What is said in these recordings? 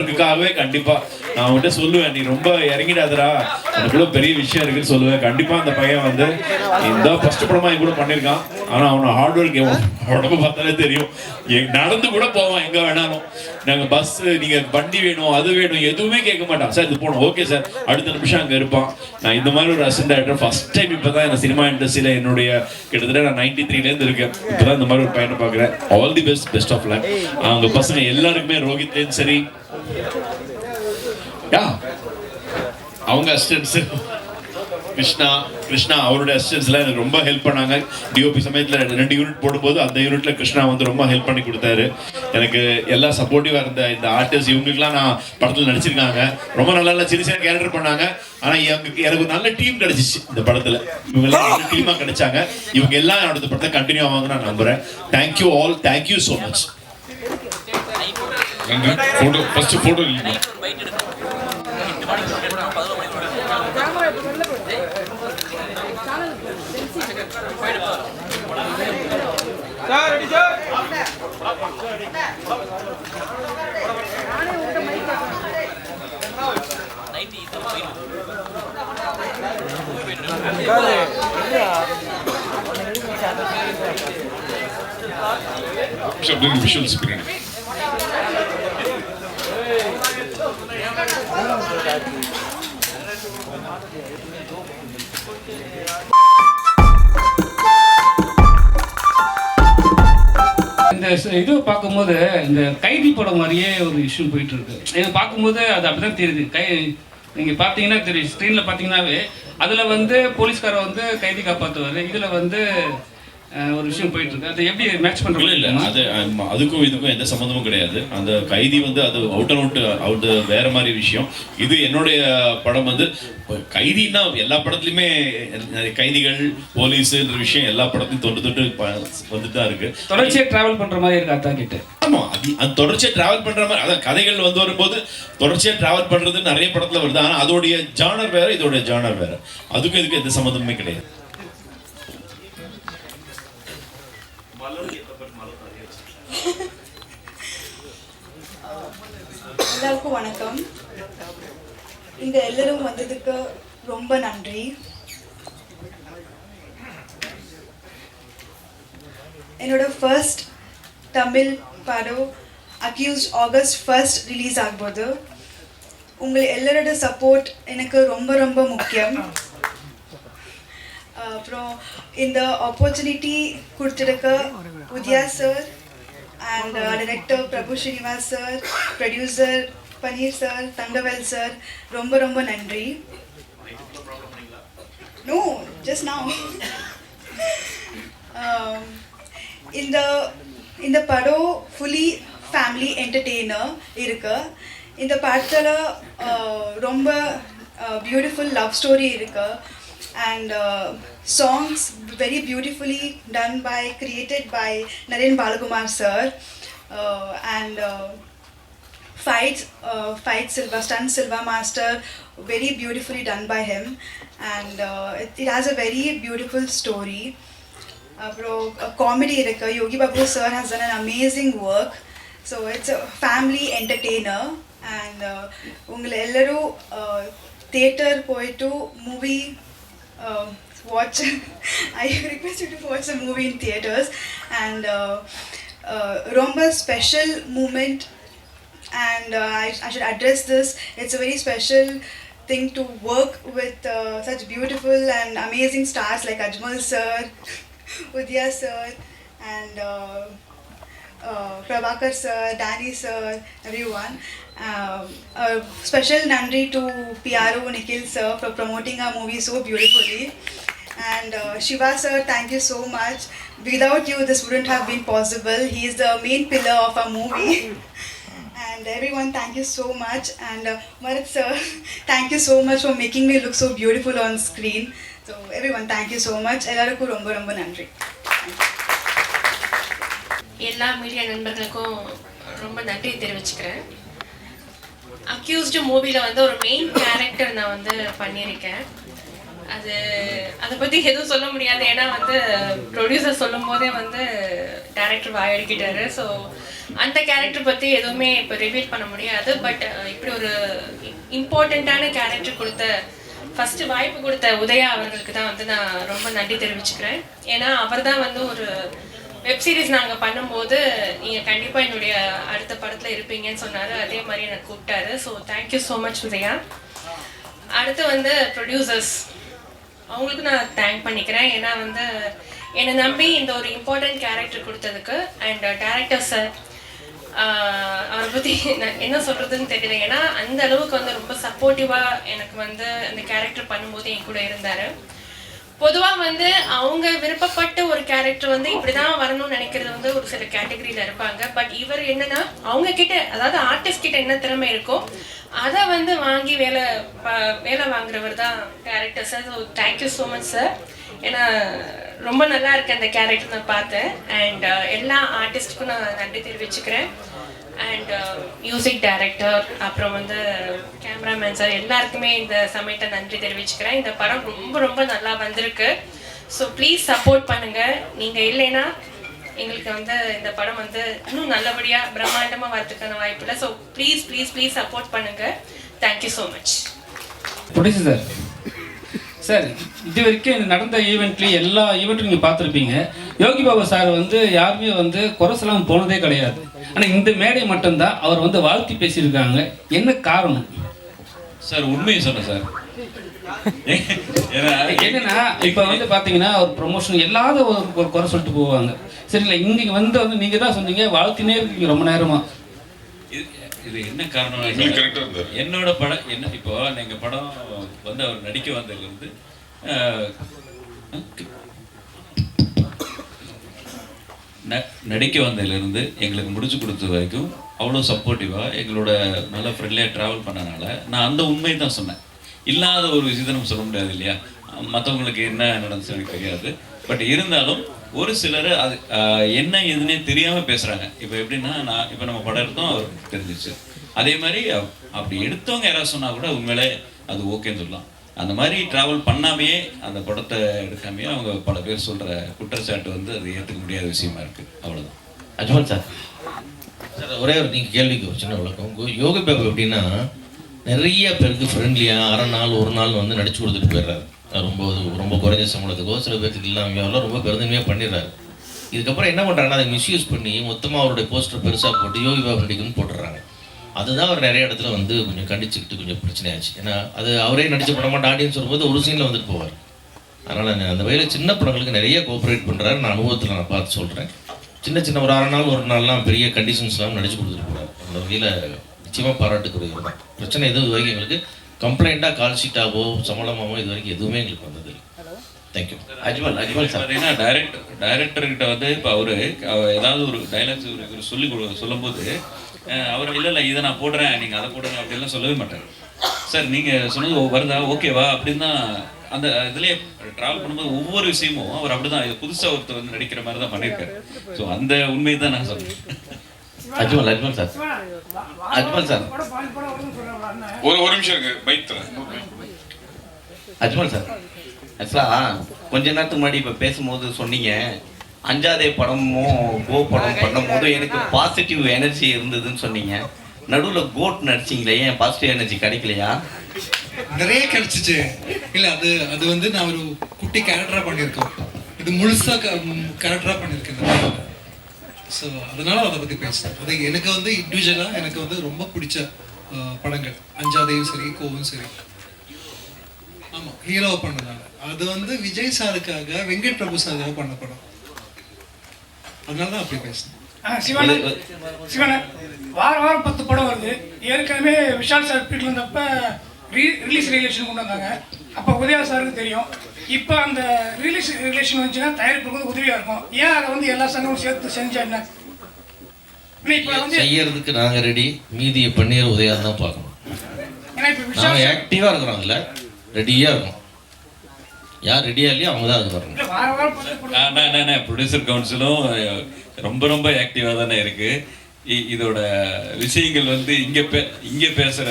அதுக்காகவே கண்டிப்பா நான் அவன்கிட்ட சொல்லுவேன். நீ ரொம்ப இறங்கிடாதடா. உனக்குள்ள பெரிய விஷயம் இருக்குன்னு சொல்லுவேன். கண்டிப்பா அந்த பையன் வந்து இந்த ஃபர்ஸ்ட் படமா கூட பண்ணிருக்கான் ஆனால் அவனை ஹார்ட் ஒர்க் உடம்பு பார்த்தாலே தெரியும். எ- நடந்து கூட போவான் எங்கே வேணாலும். நாங்கள் பஸ் நீங்கள் வண்டி வேணும் அது வேணும் எதுவுமே கேட்க மாட்டான். சார் இது போகணும். Okay sir. அடுத்த நிமிஷம் அங்கே இருப்பான். நான் இந்த மாதிரி ஒரு அசிஸ்டன்ட் டேரக்டர் ஃபஸ்ட் டைம் இப்பதான் இந்த சினிமா இண்டஸ்ட்ரியில் என்னுடைய கிட்டத்தட்ட நான் நைன்டி த்ரீலேருந்து இருக்கேன் இருக்கேன். இப்பதான் இந்த மாதிரி ஒரு பையனை பார்க்குறேன். All the best best of life அவங்க பசங்க எல்லாருக்குமே ரோஹித்லேயும் சரி. யா. அவங்க அசிஸ்டன்ஸ் கிருஷ்ணா. கிருஷ்ணா அவருடைய அசிஸ்டன்ஸ்லாம் எனக்கு ரொம்ப ஹெல்ப் பண்ணாங்க. டிஓபி சமயத்தில் ரெண்டு யூனிட் போடும்போது அந்த யூனிட்ல கிருஷ்ணா வந்து ரொம்ப ஹெல்ப் பண்ணி கொடுத்தாரு. எனக்கு எல்லாம் சப்போர்ட்டிவாக இருந்த இந்த ஆர்டிஸ்ட் இவங்களுக்குலாம் நான் படத்தில் நடிச்சிருக்காங்க. ரொம்ப நல்ல நல்ல சின்ன சின்ன கேரக்டர் பண்ணாங்க. ஆனால் எனக்கு எனக்கு ஒரு நல்ல டீம் கிடைச்சிச்சு இந்த படத்தில். இவங்கெல்லாம் நல்ல டீமாக கிடைச்சாங்க. இவங்க எல்லாம் என்னோட படத்தை கண்டினியூ ஆவாங்க நான் நம்புறேன். Thank you all thank you so much நன்றி போட்டோ ஃபர்ஸ்ட் போட்டோ அப்படின்னு விஷுவல்ஸ் பின்னாடி இந்த ச- இது பார்க்கும்போது இந்த கைதி படம் மாதிரியே ஒரு இஷ்யூ போயிட்டு இருக்கு எனக்கு பார்க்கும்போது அது அப்படிதான் தெரியுது. கை நீங்க பார்த்தீங்கன்னா தெரியும் ஸ்க்ரீனில் பார்த்தீங்கன்னாவே அதில் வந்து போலீஸ்கார வந்து கைதி காப்பாற்றுவார் இதில் வந்து ஒரு விஷயம் போயிட்டு இருக்கு அது எப்படி மேட்ச் இல்ல இல்ல. அது அதுக்கும் இதுக்கும் எந்த சம்மந்தமும் கிடையாது. அந்த கைதி வந்து அது அவுட் அண்ட் அவுட் அவுட் வேற மாதிரி விஷயம். இது என்னுடைய படம் வந்து கைதின்னா எல்லா படத்துலயுமே கைதிகள் போலீஸ்ன்ற விஷயம் எல்லா படத்துலயும் தொட்டு தொட்டு வந்துட்டு தான் இருக்கு. தொடர்ச்சியாக ட்ராவல் பண்ணுற மாதிரி இருக்கு அத்தா கிட்ட ஆமா அது அது தொடர்ச்சியா டிராவல் பண்ற மாதிரி அதான் கதைகள் வந்து வரும்போது தொடர்ச்சியா டிராவல் பண்றது நிறைய படத்துல வருது. ஆனா அதோடைய ஜானர் வேற இதோடைய ஜானர் வேற. அதுக்கும் இதுக்கும் எந்த சம்மந்தமுமே கிடையாது. எல்லாருக்கும் வணக்கம். இங்க எல்லாரும் வந்ததுக்கு ரொம்ப நன்றி. என்னோட ஃபர்ஸ்ட் தமிழ் படம் அக்யூஸ்ட் ஆகஸ்ட் ஃபர்ஸ்ட் ரிலீஸ் ஆகும்போது உங்கள் எல்லாரோட சப்போர்ட் எனக்கு ரொம்ப ரொம்ப முக்கியம். அப்புறம் இந்த ஆப்பர்ச்சுனிட்டி கொடுத்துருக்க Udhaya sir and director Prabhu Srinivas sir producer Paneer sir Tangavel sir ரொம்ப ரொம்ப நன்றி. No just now. Um, இந்த இந்த படம் ஃபுல்லி ஃபேமிலி என்டர்டெய்னர் இருக்கு. இந்த படத்தில் uh, ரொம்ப பியூட்டிஃபுல் லவ் ஸ்டோரி இருக்கு. And songs very beautifully done by, created by Naren Balagumar sir, uh, and uh, fight, uh, fight Silva, stunt Silva master, very beautifully done by him, and uh, it, it has a very beautiful story. Bro, a comedy director Yogi Babu sir has done an amazing work. So it's a family entertainer, and uh, uh theater theatre movie movie watch. I request you to watch the movie in theaters and uh, uh, Romba special movement. And uh, I, I should address this. It's a very special thing to work with uh, such beautiful and amazing stars like Ajmal sir, Udya sir, and. Uh, uh, Prabhakar sir, Danny sir, everyone. Um, a special nandri to PRO Nikhil sir for promoting our movie so beautifully. And uh, Shiva sir, thank you so much. Without you, this wouldn't have been possible. He is the main pillar of our movie. And everyone, thank you so much. And uh, Marat sir, thank you so much for making me look so beautiful on screen. So everyone, thank you so much. எல்லாருக்கும் ரொம்ப ரொம்ப நன்றி எல்லா media நண்பர்களுக்கும் ரொம்ப நன்றி தெரிவிச்சுக்கிறேன் accused மூவியில் வந்து ஒரு மெயின் கேரக்டர் நான் வந்து பண்ணியிருக்கேன் அது அதை பற்றி எதுவும் சொல்ல முடியாது. ஏன்னா வந்து ப்ரொடியூசர் சொல்லும் போதே வந்து டேரக்டர் வாயடிக்கிட்டாரு ஸோ அந்த கேரக்டர் பற்றி எதுவுமே இப்போ ரிவீல் பண்ண முடியாது. பட் இப்படி ஒரு இம்பார்ட்டண்ட்டான கேரக்டர் கொடுத்த ஃபஸ்ட்டு வாய்ப்பு கொடுத்த உதயா அவர்களுக்கு தான் வந்து நான் ரொம்ப நன்றி தெரிவிச்சுக்கிறேன். ஏன்னா அவர் தான் வந்து ஒரு வெப்சீரிஸ் நாங்கள் பண்ணும்போது நீங்கள் கண்டிப்பாக என்னுடைய அடுத்த படத்தில் இருப்பீங்கன்னு சொன்னார். அதே மாதிரி எனக்கு கூப்பிட்டாரு. So thank you so much Udhaya. அடுத்து வந்து ப்ரொடியூசர்ஸ் அவங்களுக்கு நான் தேங்க் பண்ணிக்கிறேன். ஏன்னா வந்து என்னை நம்பி இந்த ஒரு இம்பார்ட்டன்ட் கேரக்டர் கொடுத்ததுக்கு அண்ட் டேரக்டர் சார் அவரை பற்றி நான் என்ன சொல்கிறதுன்னு தெரியல. ஏன்னா அந்த அளவுக்கு வந்து ரொம்ப சப்போர்ட்டிவாக எனக்கு வந்து அந்த கேரக்டர் பண்ணும்போது என் கூட இருந்தார். பொதுவாக வந்து அவங்க விருப்பப்பட்ட ஒரு கேரக்டர் வந்து இப்படி தான் வரணும்னு நினைக்கிறது வந்து ஒரு சில கேட்டகரியில இருப்பாங்க. பட் இவர் என்னன்னா அவங்க கிட்ட அதாவது ஆர்டிஸ்ட் கிட்ட என்ன திறமை இருக்கோ அதை வந்து வாங்கி வேலை ப- வேலை வாங்குறவர் தான் character sir so thank you so much sir ஏன்னா ரொம்ப நல்லா இருக்கு அந்த கேரக்டர் நான் பார்த்தேன் அண்ட் எல்லா ஆர்டிஸ்டுக்கும் நான் நன்றி தெரிவிச்சுக்கிறேன். அண்ட் மியூசிக் டைரக்டர் அப்புறம் வந்து கேமராமேன் சார் எல்லாருக்குமே இந்த சமயத்தை நன்றி தெரிவிச்சுக்கிறேன். இந்த படம் ரொம்ப ரொம்ப நல்லா வந்திருக்கு. ஸோ ப்ளீஸ் சப்போர்ட் பண்ணுங்கள் நீங்கள் இல்லைன்னா எங்களுக்கு வந்து இந்த படம் வந்து இன்னும் நல்லபடியாக பிரம்மாண்டமாக வரதுக்கான வாய்ப்பு இல்லை so please please please support பண்ணுங்கள் தேங்க்யூ ஸோ மச் பிடிச்சி சார் சார் இது வரைக்கும் இந்த நடந்த ஈவெண்ட்லேயும் எல்லா ஈவெண்ட்டும் நீங்கள் பார்த்துருப்பீங்க. யோகி பாபா சார் வந்து யாருமே வந்து குறை சொல்லாமல் போனதே கிடையாது. ஆனால் இந்த மேடை மட்டும்தான் அவர் வந்து வாழ்த்தி பேசியிருக்காங்க. என்ன காரணம்? சார் உண்மையை சொன்னேன் சார். என்னன்னா இப்போ வந்து பார்த்தீங்கன்னா ஒரு ப்ரொமோஷன் எல்லாத ஒரு குறை சொல்லிட்டு போவாங்க. சரிங்களா? இங்கே வந்து வந்து நீங்கள் தான் சொன்னீங்க வாழ்த்தினே இருக்கீங்க ரொம்ப நேரமா. இது இது என்ன காரணம்? என்னோட படம் என்ன இப்போ எங்க படம் வந்து அவர் நடிக்க வந்ததுலேருந்து நடிக்க வந்ததுலேருந்து எங்களுக்கு முடிச்சு கொடுத்த வரைக்கும் அவ்வளோ சப்போர்ட்டிவாக எங்களோட நல்ல ஃப்ரெண்ட்லியாக ட்ராவல் பண்ணனால நான் அந்த உண்மை தான் சொன்னேன். இல்லாத ஒரு விஷயத்தை நம்ம சொல்ல முடியாது இல்லையா? மற்றவங்களுக்கு என்ன நடந்துச்சு எனக்கு தெரியாது. பட் இருந்தாலும் ஒரு சிலர் அது என்ன எதுனே தெரியாமல் பேசுகிறாங்க இப்போ எப்படின்னா நான் இப்போ நம்ம படம் எடுத்தோம் அவருக்கு தெரிஞ்சிச்சு. அதே மாதிரி அப்படி எடுத்தவங்க யாராவது சொன்னால் கூட உண்மையிலே அது ஓகேன்னு சொல்லலாம். அந்த மாதிரி ட்ராவல் பண்ணாமையே அந்த படத்தை எடுக்காமையே அவங்க பல பேர் சொல்கிற குற்றச்சாட்டு வந்து அது ஏற்றுக்க முடியாத விஷயமா இருக்குது அவ்வளோதான் அஜ்மல் சார். சார் ஒரே ஒரு நீங்கள் கேள்விக்கு ஒரு சின்ன விளக்கம். கோ- யோகி பாபு எப்படின்னா நிறைய பேருக்கு ஃப்ரெண்ட்லியாக அரை நாள் ஒரு நாள் வந்து நடிச்சு கொடுத்துட்டு போயிடுறாரு. ரொம்ப ரொம்ப குறைஞ்ச சம்பளத்துக்கோ சில பேர்த்துக்கு இல்லாமல் ரொம்ப பெருந்தன்மையாக பண்ணிடுறாரு. இதுக்கப்புறம் என்ன பண்ணுறாங்கன்னா அதை மிஸ்யூஸ் பண்ணி மொத்தமாக அவருடைய போஸ்டர் பெருசாக போட்டு யோகி பாபு நடிக்கணும்னு போட்டுடுறாங்க. அதுதான் அவர் நிறைய இடத்துல வந்து கொஞ்சம் கண்டிச்சுக்கிட்டு கொஞ்சம் பிரச்சனையாச்சு. ஏன்னா அது அவரே நடிச்ச படமா ஆடியன்ஸ் வரும்போது ஒரு சீனில் வந்துட்டு போவார். அதனால் நான் அந்த வகையில் சின்ன படங்களுக்கு நிறைய கோஆப்ரேட் பண்ணுறாரு நான் அனுபவத்தில் நான் பார்த்து சொல்கிறேன் சின்ன சின்ன ஒரு அரை நாள் ஒரு நாள்லாம் பெரிய கண்டிஷன்ஸ்லாம் நடிச்சு கொடுத்துட்டு போகிறார் அந்த வகையில் நிச்சயமாக பாராட்டுக்குரியவர் தான். பிரச்சனை எதுவும் இது வரைக்கும் எங்களுக்கு கம்ப்ளைண்ட்டாக கால் ஷீட்டாவோ சம்பளமாவோ இது வரைக்கும் எதுவுமே எங்களுக்கு வந்தது thank you Ajmal Ajmal sir. பார்த்தீங்கன்னா டைரக்டர் டைரக்டர் கிட்ட வந்து இப்போ அவரு ஏதாவது ஒரு டைலாக்ஸ் இவர் சொல்லி கொடு- சொல்லும்போது அவர் இல்லை இல்லை இதை நான் போடுறேன். நீங்கள் அதை போடுங்க அப்படின்லாம் சொல்லவே மாட்டார். சார் நீங்கள் சொன்னது வருதா? ஓகேவா அப்படின்னு தான் அந்த இதுலேயே ட்ராவல் பண்ணும்போது ஒவ்வொரு விஷயமும் அவர் அப்படிதான் இது புதுசாக ஒருத்தர் வந்து நடிக்கிற மாதிரி தான் பண்ணியிருக்காரு. ஸோ அந்த உண்மையை தான் நான் சொல்றேன். அஜ்மல் அஜ்மல் சார். அஜ்மல் சார். ஒரு ஒரு நிமிஷம் இருக்கு பைக் அஜ்மல் சார். ஆக்சுவலாக கொஞ்ச நேரத்துக்கு முன்னாடி இப்போ பேசும்போது சொன்னீங்க. அஞ்சாதே படமும் கோ படம் பண்ணும்போது எனக்கு பாசிட்டிவ் எனர்ஜி இருந்ததுன்னு சொன்னீங்க. நடுவில் கோட் நடிச்சிங்களே ஏன் பாசிட்டிவ் எனர்ஜி கிடைக்கலையா? நிறைய கிடைச்சிச்சு. இல்ல அது அது வந்து நான் ஒரு குட்டி கேரக்டரா பண்ணியிருக்கோம். இது முழுசா கேரக்டரா பண்ணியிருக்கேன் ஸோ அதனால அதை பத்தி பேசுறேன் அது எனக்கு வந்து இண்டிவிஜுவலா எனக்கு வந்து ரொம்ப பிடிச்ச படங்கள். அஞ்சாதையும் சரி கோவும் சரி. ஆமா ஹீரோவை பண்ணதால அது வந்து விஜய் சாருக்காக வெங்கட் பிரபு சாருக்காக பண்ண படம். அதனால தான் அப்படி பேசுறேன் ஆ, சிவன் சிவன் வாரம் வாரம் பத்து படம் வருது. ஏற்கனவே விஷால் சார் பீட்டில் இருந்தப்ப ரீ ரிலீஸ் ரிலேஷன் கொண்டு வந்தாங்க. அப்போ உதயா சாருக்கு தெரியும். இப்போ அந்த ரிலீஸ் ரிலேஷன் வந்துச்சுன்னா தயாரிப்புக்கு வந்து உதவியாக இருக்கும். ஏன் அதை வந்து எல்லா சங்கமும் சேர்த்து செஞ்சா என்ன? இப்போ வந்து செய்யறதுக்கு நாங்கள் ரெடி மீதியை பன்னீர் உதயம் தான் பார்க்கணும். ஏன்னா இப்போ விஷால் ஆக்டிவாக இருக்கிறோம் அதில். ரெடியாக இருக்கோம். யார் ரெடியாக இல்லையோ அவங்க தான் அதுக்கு வரணும் ப்ரொடியூசர் கவுன்சிலும் ரொம்ப ரொம்ப ஆக்டிவாக தானே இருக்கு. இ- இதோட விஷயங்கள் வந்து இங்க பே இங்க பேசுற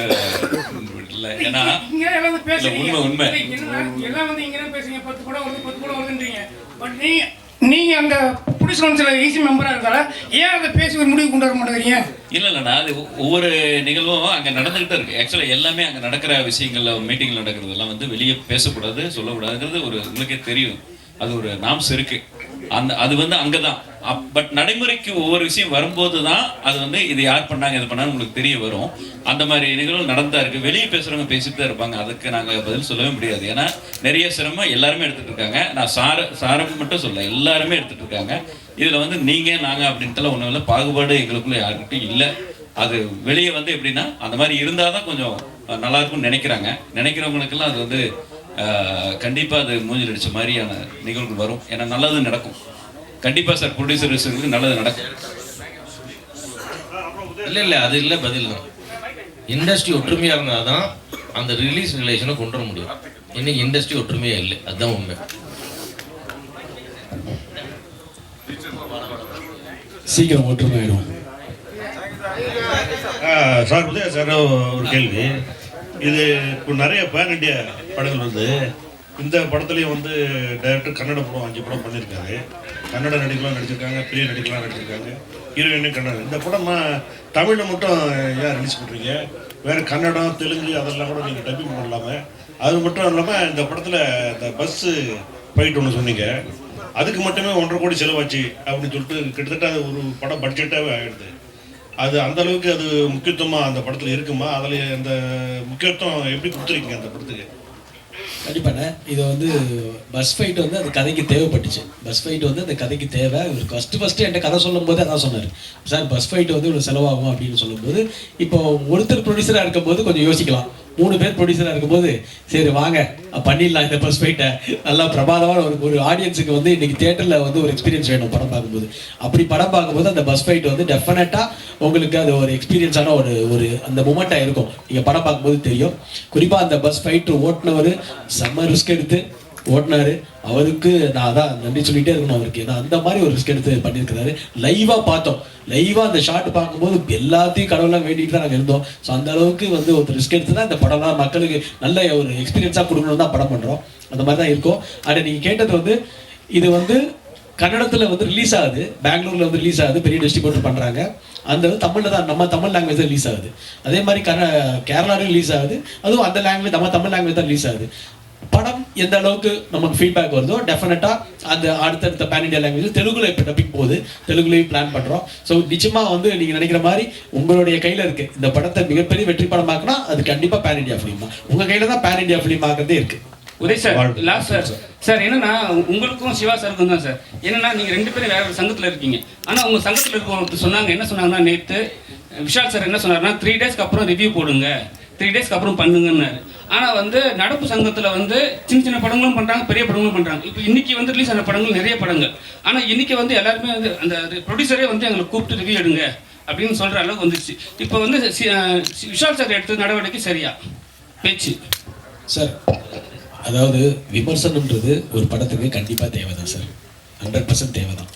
இல்லை ஏன்னா உண்மை, உண்மை. இல்லை, என்னன்னா, எல்லாம் வந்து இங்க தான் பேசுறீங்க. பத்து படம் வருது பத்து படம் வருதுன்றீங்க. பட் நீங்க நீங்க அங்க ப்ரொடியூசர் கவுன்சில் ஈசி மெம்பராக இருந்தால ஏன் அதை பேசி ஒரு முடிவு கொண்டு வர மாட்டேங்கிறீங்க? இல்ல இல்லைண்ணா அது ஒவ்வொரு நிகழ்வும் அங்க நடந்துகிட்டு இருக்கு. ஆக்சுவலி எல்லாமே அங்க நடக்கிற விஷயங்கள்ல மீட்டிங்ல நடக்கிறதெல்லாம் வந்து வெளியே பேசக்கூடாது சொல்லக்கூடாதுங்கிறது ஒரு உங்களுக்கே தெரியும். அது ஒரு நாம்ஸ் இருக்கு. அந்த அது வந்து அங்கே தான் பட் நடைமுறைக்கு ஒவ்வொரு விஷயம் வரும்போது தான் அது வந்து இது யார் பண்ணாங்க இது பண்ணாங்க உங்களுக்கு தெரிய வரும். அந்த மாதிரி நிகழ்வு நடந்தா இருக்கு. வெளியே பேசுறவங்க பேசிட்டு தான் இருப்பாங்க. அதுக்கு நாங்கள் பதில் சொல்லவே முடியாது. ஏன்னா நிறைய சிரமம் எல்லாருமே எடுத்துட்டு இருக்காங்க. நான் சார சாரம் மட்டும் சொல்ல எல்லாருமே எடுத்துட்டு இருக்காங்க. இதில் வந்து நீங்கள் நாங்கள் அப்படின்ட்டுலாம் ஒன்றும் இல்லை. பாகுபாடு எங்களுக்குள்ள யாருக்கிட்டும் இல்லை. அது வெளியே வந்து எப்படின்னா அந்த மாதிரி இருந்தால் தான் கொஞ்சம் நல்லா இருக்கும்னு நினைக்கிறாங்க. நினைக்கிறவங்களுக்கெல்லாம் அது வந்து அஹ், கண்டிப்பா அது மூஞ்சில் அடிச்ச மாதிரியான நிகழ்வுகள் வரும். ஏன்னா நல்லது நடக்கும். கண்டிப்பா சார் ப்ரொடியூசர்ஸுக்கு நல்லது நடக்கும். இல்லை இல்லை அது இல்லை பதில் தான் இண்டஸ்ட்ரி ஒற்றுமையாக இருந்தால் தான் அந்த ரிலீஸ் ரிலேஷனை கொண்டு வர முடியும். இன்னைக்கு இண்டஸ்ட்ரி ஒற்றுமையாக இல்லை அதுதான் உண்மை. சீக்கிரம் ஒற்றுமையாயிடும் சார் உதய சார் ஒரு கேள்வி. இது இப்போ நிறைய பேன் இண்டியா படங்கள் வந்து இந்த படத்துலேயும் வந்து டைரக்டர் கன்னட படம் அஞ்சு படம் பண்ணியிருக்காரு கன்னட நடிகலாம் நடிச்சிருக்காங்க பெரிய நடிகலாம் நடிச்சிருக்காங்க ஹீரோயினும் கன்னடம் இந்த படம்னா தமிழில் மட்டும் ஏன் ரிலீஸ் பண்ணுறீங்க வேறு கன்னடம் தெலுங்கு அதெல்லாம் கூட நீங்கள் டப்பிங் பண்ணலாமே. அது மட்டும் இல்லாமல் இந்த படத்தில் இந்த பஸ்ஸு போயிட்டு ஒன்று சொன்னீங்க. அதுக்கு மட்டுமே ஒன்றரை கோடி செலவாச்சு அப்படின்னு சொல்லிட்டு கிட்டத்தட்ட அது ஒரு படம் பட்ஜெட்டாகவே ஆகிடுது அது அந்த அளவுக்கு அது முக்கியத்துவமா அந்த படத்துல இருக்குமா? அதுல அந்த முக்கியத்துவம் எப்படி கொடுத்துருக்கீங்க அந்த படத்துக்கு? கண்டிப்பாண்ணே இது வந்து பஸ் ஃபைட் வந்து அந்த கதைக்கு தேவைப்பட்டுச்சு. பஸ் ஃபைட் வந்து அந்த கதைக்கு தேவை. இவர் ஃபஸ்ட்டு ஃபஸ்ட்டு என்கிட்ட கதை சொல்லும்போது அதான் சொன்னார். சார் பஸ் ஃபைட் வந்து இவ்வளோ செலவாகும்? அப்படின்னு சொல்லும்போது இப்போ ஒருத்தர் ப்ரொடியூசராக இருக்கும்போது கொஞ்சம் யோசிக்கலாம். மூணு பேர் ப்ரொடியூசராக இருக்கும்போது சரி வாங்க பண்ணிடலாம் இந்த பஸ் ஃபைட்டை நல்லா பிரபாதமான ஒரு ஒரு ஆடியன்ஸுக்கு வந்து இன்னைக்கு தேட்டரில் வந்து ஒரு எக்ஸ்பீரியன்ஸ் வேணும் படம் பார்க்கும்போது. அப்படி படம் பார்க்கும்போது அந்த பஸ் ஃபைட் வந்து டெஃபினட்டாக உங்களுக்கு அது ஒரு எக்ஸ்பீரியன்ஸான ஒரு ஒரு அந்த மூமெண்ட்டாக இருக்கும். நீங்கள் படம் பார்க்கும்போது தெரியும். குறிப்பாக அந்த பஸ் ஃபைட்டு ஓட்டினவர் செம்ம ரிஸ்க் எடுத்து ஓட்டினாரு. அவருக்கு நான் அதான் நன்றி சொல்லிட்டே இருக்கணும் அவருக்கு. ஏன்னா அந்த மாதிரி ஒரு ரிஸ்க் எடுத்து பண்ணியிருக்கிறாரு. லைவாக பார்த்தோம். லைவாக அந்த ஷாட் பார்க்கும்போது எல்லாத்தையும் கடவுளாக வேண்டிட்டு தான் நாங்கள் இருந்தோம். ஸோ அந்த அளவுக்கு வந்து ஒரு ரிஸ்க் எடுத்து தான் இந்த படம்லாம் மக்களுக்கு நல்ல ஒரு எக்ஸ்பீரியன்ஸாக கொடுக்கணும் தான் படம் பண்ணுறோம் அந்த மாதிரி தான் இருக்கும். அண்ட் நீங்கள் கேட்டது வந்து இது வந்து கன்னடத்தில் வந்து ரிலீஸ் ஆகுது. பெங்களூரில் வந்து ரிலீஸ் ஆகுது. பெரிய டிஸ்ட்ரிபியூட்டர் பண்ணுறாங்க அந்த வந்து தமிழில் தான் நம்ம தமிழ் லாங்குவேஜ் தான் ரிலீஸ் ஆகுது. அதே மாதிரி கன கேரளாவிலும் ரிலீஸ் ஆகுது. அதுவும் அந்த லாங்குவேஜ் நம்ம தமிழ் லாங்குவேஜ் தான் ரிலீஸ் ஆகுது. படம் எந்த அளவுக்கு நமக்கு ஃபீட்பேக் வருதோ டெஃபினட்டாக அந்த அடுத்தடுத்த பேன் இண்டியா லாங்குவேஜ் தெலுங்குல இப்போ டப்பிங் போகுது. தெலுங்குலையும் பிளான் பண்ணுறோம் ஸோ நிச்சயமாக வந்து நீங்கள் நினைக்கிற மாதிரி உங்களுடைய கையில் இருக்கு. இந்த படத்தை மிகப்பெரிய வெற்றி படமாக்குனா அது கண்டிப்பாக பேன் இண்டியா ஃபிலிம் தான் உங்கள் கையில் தான் பேன் இண்டியா ஃபிலிம் ஆகிறதே இருக்கு. Uday sir last sir. Sir என்னன்னா உங்களுக்கும் சிவா சாருக்கும் தான் சார். என்னன்னா நீங்க ரெண்டு பேரும் வேற ஒரு சங்கத்துல இருக்கீங்க. ஆனா உங்க சங்கத்துல இருக்க ஒருத்தர் சொன்னாங்க என்ன சொன்னாங்கன்னா நேத்து விஷால் சார் என்ன சொன்னாருன்னா த்ரீ டேஸ்க்கு அப்புறம் ரிவ்யூ போடுங்க. த்ரீ டேஸ்க்கு அப்புறம் பண்ணுங்கன்னாரு. ஆனால் வந்து நடப்பு சங்கத்தில் வந்து சின்ன சின்ன படங்களும் பண்ணுறாங்க பெரிய படங்களும் பண்ணுறாங்க இப்போ இன்றைக்கி வந்து ரிலீஸ் ஆன படங்கள் நிறைய படங்கள். ஆனால் இன்றைக்கி வந்து எல்லாருமே வந்து அந்த ப்ரொடியூசரே வந்து எங்களை கூப்பிட்டு ரிவ்யூ எடுங்க அப்படின்னு சொல்கிற அளவுக்கு வந்துருச்சு. இப்போ வந்து சி- விஷால் சார் எடுத்த நடவடிக்கை சரியா? பேச்சு. சார் அதாவது விமர்சனம்ன்றது ஒரு படத்துக்கு கண்டிப்பாக தேவை தான் சார். ஹண்ட்ரட் பர்சன்ட் தேவை தான்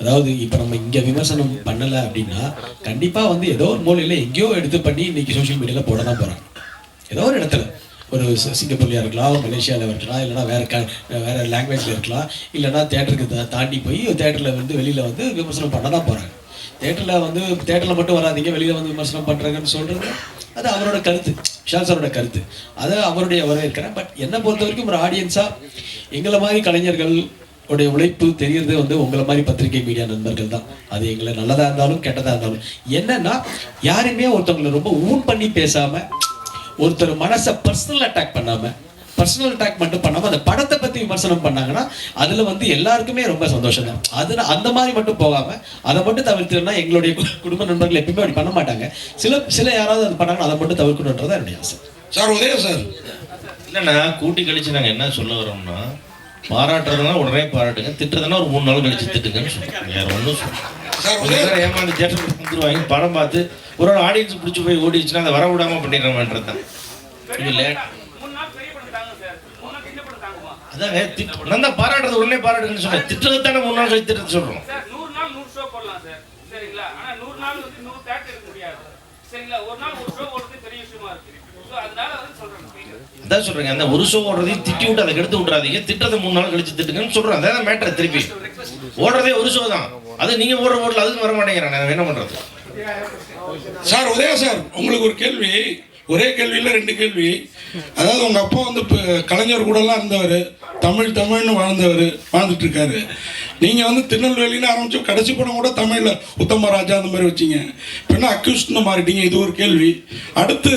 அதாவது இப்போ நம்ம இங்கே விமர்சனம் பண்ணலை அப்படின்னா கண்டிப்பாக வந்து ஏதோ ஒரு மூலையில் எங்கேயோ எடுத்து பண்ணி இன்றைக்கி சோஷியல் மீடியாவில் போட தான் போகிறாங்க ஏதோ ஒரு இடத்துல. ஒரு சி- இருக்கலாம் மலேசியாவில் இருக்கலாம் இல்லைனா வேறு க வேற லாங்குவேஜில் இருக்கலாம். இல்லைனா தேட்டருக்கு தாண்டி போய் தேட்டரில் வந்து வெளியில் வந்து விமர்சனம் பண்ண தான் போகிறாங்க தேட்டரில் வந்து தேட்டரில் மட்டும் வராதீங்க வெளியில் வந்து விமர்சனம் பண்ணுறாங்கன்னு சொல்கிறது அது அவரோட கருத்து விஷால் சாரோட கருத்து. அதை அவருடைய வரவேற்கிறேன். பட் என்னை பொறுத்த வரைக்கும் ஒரு ஆடியன்ஸாக எங்களை மாதிரி கலைஞர்கள் உடைய உழைப்பு தெரியறது வந்து உங்களை மாதிரி பத்திரிகை மீடியா நண்பர்கள் தான். அது எங்களை நல்லதாக இருந்தாலும் கெட்டதாக இருந்தாலும். என்னன்னா யாருமே ஒருத்தவங்களை ரொம்ப ஊன் பண்ணி பேசாமல் ஒருத்தர் மனசை பர்சனல் அட்டாக் பண்ணாம பர்சனல் அட்டாக் மட்டும் பண்ணாம அந்த படத்தை பத்தி விமர்சனம் பண்ணாங்கன்னா அதுல வந்து எல்லாருக்குமே ரொம்ப சந்தோஷம் தான் அது அந்த மாதிரி மட்டும் போகாம அதை மட்டும் தவிர்த்துனா எங்களுடைய குடும்ப நண்பர்கள் எப்பயுமே அப்படி பண்ண மாட்டாங்க. சில சில யாராவது அது பண்ணாங்கன்னா அதை மட்டும் தவிர்க்கணுன்றதா என்னுடைய ஆசை. சார் உதயம் சார். இல்லைண்ணா கூட்டி கழிச்சு நாங்கள் என்ன சொல்ல வரோம்னா பாராட்டுறதுனா உடனே பாராட்டுங்க திட்டுறதுனா ஒரு மூணு நாள் கழிச்சு திட்டுங்கன்னு சொல்றோம். வேற ஒன்றும் சொல்லுங்க ஏமாந்து வந்துருவாங்க படம் பார்த்து ஒரு ஒரு ஆடியன்ஸ் பிடிச்சி போய் ஓடிச்சுன்னா அதை வர விடாம பண்ணிடுறோம்ன்றது தான். இது லேட். அதாங்க நான் தான் பாராட்டுறது உடனே பாராட்டுங்கன்னு சொன்னேன். திட்டுறது தானே மூணு நாள் கழிச்சு திட்டு சொல்றோம் சார் நூறு நாள் நூறு ஷோ போடலாம் சார் சரிங்களா ஆனா நூறு நாள் வந்து நூறு தேட்டர் இருக்க முடியாது சரிங்களா ஒரு நாள் ஒரு ஷோ ஓடுறது பெரிய விஷயமா இருக்கு ஸோ அதனால வந்து சொல்றேன் அதான் சொல்றேங்க அந்த ஒரு ஷோ ஓடுறதையும் திட்டி விட்டு அதை கெடுத்து விட்றாதீங்க திட்டத்தை மூணு நாள் கழிச்சு திட்டுங்கன்னு சொல்றேன் அதான் மேட்டர் திருப்பி. ஓடுறதே ஒரு ஷோ தான். அது நீங்கள் ஓடுற ஓட்டல அதுக்கு வர மாட்டேங்கிறாங்க. என்ன பண்ணுறது சார் உதயா சார் உங்களுக்கு ஒரு கேள்வி. ஒரே கேள்வியில் ரெண்டு கேள்வி. அதாவது உங்கள் அப்பா வந்து இப்போ கலைஞர் கூடலாம் இருந்தவர் தமிழ் தமிழ்னு வாழ்ந்தவர் வாழ்ந்துட்டு இருக்காரு நீங்கள் வந்து திருநெல்வேலின்னு ஆரம்பிச்சு கடைசி படம் கூட தமிழில் உத்தம ராஜா அந்த மாதிரி வச்சீங்க. இப்போ என்ன அக்யூஸ்ட்னு மாறிட்டீங்க? இது ஒரு கேள்வி. அடுத்து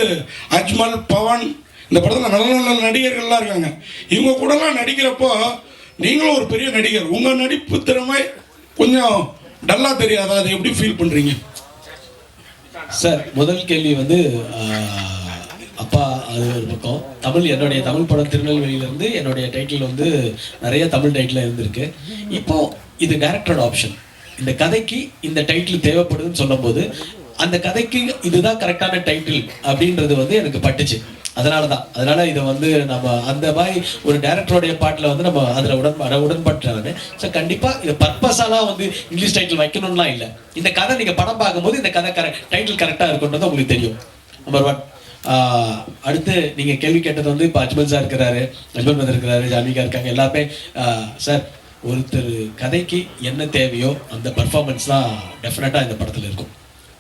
அஜ்மல் பவன் இந்த படத்தில் நல்ல நல்ல நடிகர்கள்லாம் இருக்காங்க. இவங்க கூடலாம் நடிக்கிறப்போ நீங்களும் ஒரு பெரிய நடிகர். உங்கள் நடிப்பு திறமை கொஞ்சம் டல்லாக தெரியாதா? அதை எப்படி ஃபீல் பண்ணுறீங்க சார் முதல் கேள்வி வந்து அப்பா அது ஒரு பக்கம். தமிழ் என்னுடைய தமிழ் படம் திருநெல்வேலியிலேருந்து என்னுடைய டைட்டில் வந்து நிறைய தமிழ் டைட்டில் இருந்திருக்கு. இப்போ இது டேரக்டரோட ஆப்ஷன் இந்த கதைக்கு இந்த டைட்டில் தேவைப்படுதுன்னு சொல்லும்போது அந்த கதைக்கு இதுதான் கரெக்டான டைட்டில் அப்படின்றது வந்து எனக்கு பட்டுச்சு. அதனால தான் அதனால இதை வந்து நம்ம அந்த மாதிரி ஒரு டேரக்டருடைய பாட்டில் வந்து நம்ம அதில் உடன் உடன்பட்டாங்க ஸோ கண்டிப்பாக இது பர்பஸாலாம் வந்து இங்கிலீஷ் டைட்டில் வைக்கணும்லாம் இல்லை. இந்த கதை நீங்கள் படம் பார்க்கும்போது இந்த கதை கரெக்ட் டைட்டில் கரெக்டாக இருக்குன்றது உங்களுக்கு தெரியும். நம்பர் ஒன் அடுத்து நீங்கள் கேள்வி கேட்டது வந்து இப்போ அஜ்மல் சார் இருக்கிறாரு அஜ்மல் மதர் இருக்கிறாரு ஜான்விகா இருக்காங்க எல்லாமே சார் ஒருத்தர் கதைக்கு என்ன தேவையோ அந்த பர்ஃபார்மன்ஸ் தான் டெஃபினட்டாக இந்த படத்தில் இருக்கும்.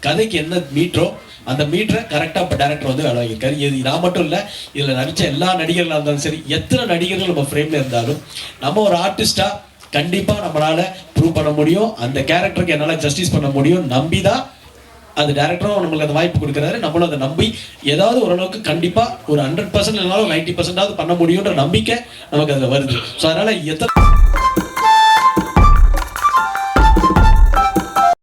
கதைக்கு என்ன மீட்டரோ அந்த மீட்டரை கரெக்டாக இப்போ டேரக்டர் வந்து வேலை வாங்கியிருக்காரு. இது நான் மட்டும் இல்லை இதில் நடித்த எல்லா நடிகர்களாக இருந்தாலும் சரி எத்தனை நடிகர்கள் நம்ம ஃப்ரேமில் இருந்தாலும் நம்ம ஒரு ஆர்டிஸ்டாக கண்டிப்பாக நம்மளால் ப்ரூவ் பண்ண முடியும். அந்த கேரக்டருக்கு என்னால் ஜஸ்டிஸ் பண்ண முடியும். நம்பி தான் அந்த டேரக்டரும் நம்மளுக்கு அந்த வாய்ப்பு கொடுக்குறாரு. நம்மளும் அதை நம்பி ஏதாவது ஓரளவுக்கு கண்டிப்பாக ஒரு ஹண்ட்ரட் பர்சன்ட் இல்லைனாலும் நைன்டி பர்சன்டாவது பண்ண முடியுன்ற நம்பிக்கை நமக்கு அதில் வருது. ஸோ அதனால் எத்தனை